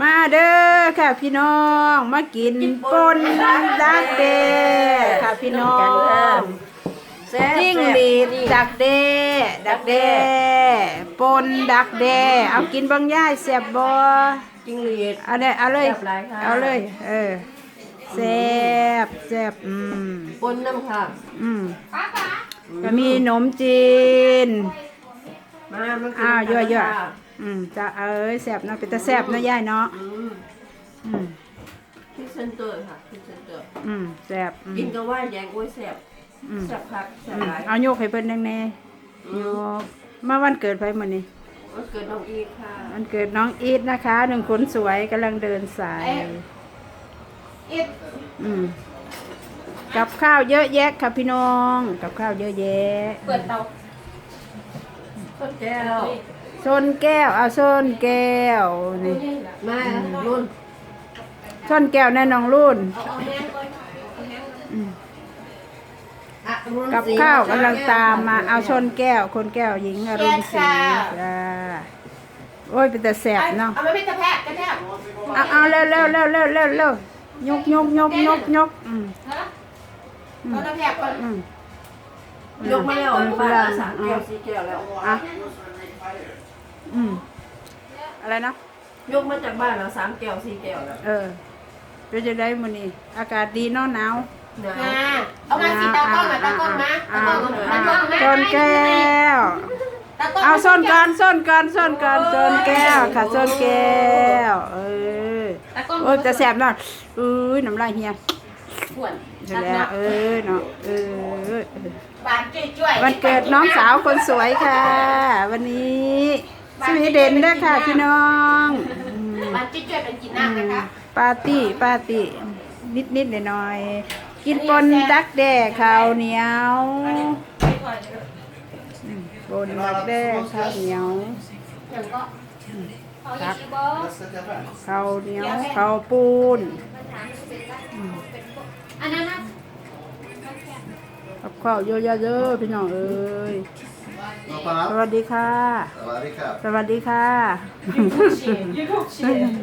มาเด้อค่ะพี่น้องมากินปนดักเดค่ะพี่น้องจิ้งหรีดดักเดดักเดปนดักเดเอากินบางย่ายเสียบบ่จิ้งหรีดเอาเลยเอาเลยแซ่บหลายค่ะเอาเลยเออแซ่บแซ่บอืมปนน้ำค่ะอืมก็มีขนมจีนมามันกินอ้าวเยอะค่ะๆ อืมจะเอ้ยแซ่บเนาะเป็นตาแซ่บเนาะย่ายเนาะอืมอืมพิซเซนเตอร์ค่ะพิซเซนเตอร์อืมแซ่บอืมกินก็ว่าแยงโอ้ยแซ่บอืมแซ่บคักแซ่บอืมหลายเอาโยกให้เพิ่นแน่ๆโยกมาวันเกิดไผมื้อนี้วันเกิดน้องอีกค่ะวันเกิดน้องอีทนะคะหนึ่งคนสวยกำลังเดินสาย อีกอืมกับข้าวเยอะแยะค่ะพี่น้อง กับข้าวเยอะแยะ เปิดเตาต้นแก้ว ชนแก้ว เอาชนแก้วนี่มานุ่นชนแก้วแน่น้องรุ่นอืมอะรุ่นกับสีข้าวกำลังตามมา เอาชนแก้ว คนแก้วหญิงอรุณศรีจ้าโอ้ยเป็นแต่แสบเนาะ เอาไม่เป็นตะแพะกันแน่เอาเอาเร็วเร็วเร็วเร็วเร็วเร็วยกยกยกยกยกอืมฮะเอาตะแพะก่อนอืมยกมาแล้วอืมป้าอืมสามแก้วสี่แก้วแล้วอะ อืม อะไรนะ ยกมาจากบ้านแล้วสามแก้วสี่แก้วแล้วเออเป็นจะได้มื้อนี้ อากาศดีเนาะหนาวหนาว มาเอามาสีตากล้องมาตากล้องมาตากล้องมาตากล้องมาชนแก้ว ตากล้องเอาส้นก่อนส้นก่อนส้นก่อนส้นแก้วค่ะส้นแก้ว เออ ตากล้องโอ้ยจะแสบเนาะอุ้ยน้ำลายเฮียปวดใช่แล้วเออเนาะเออเออบานจุ้ยๆวันเกิดน้องสาวคนสวยค่ะ วันนี้ สวีเดนเด้อค่ะพี่น้องอืมบานจุ้ยๆเป็นกินน้ำนะคะปาร์ตี้ปาร์ตี้นิดนิดหน่อยหน่อยๆกินปนดักแด้ข้าวเหนียวอืมปนดักแด้ข้าวเหนียวอย่างก็เอาอีกทีบอข้าวเหนียวข้าวปูนอันนั้นนะกับข้าวเยอะๆเด้อพี่น้องเอ้ย Något annat? สวัสดีค่ะ Savarik här. สวัสดีค่ะยูทูบเชียร์ยูทูบเชียร์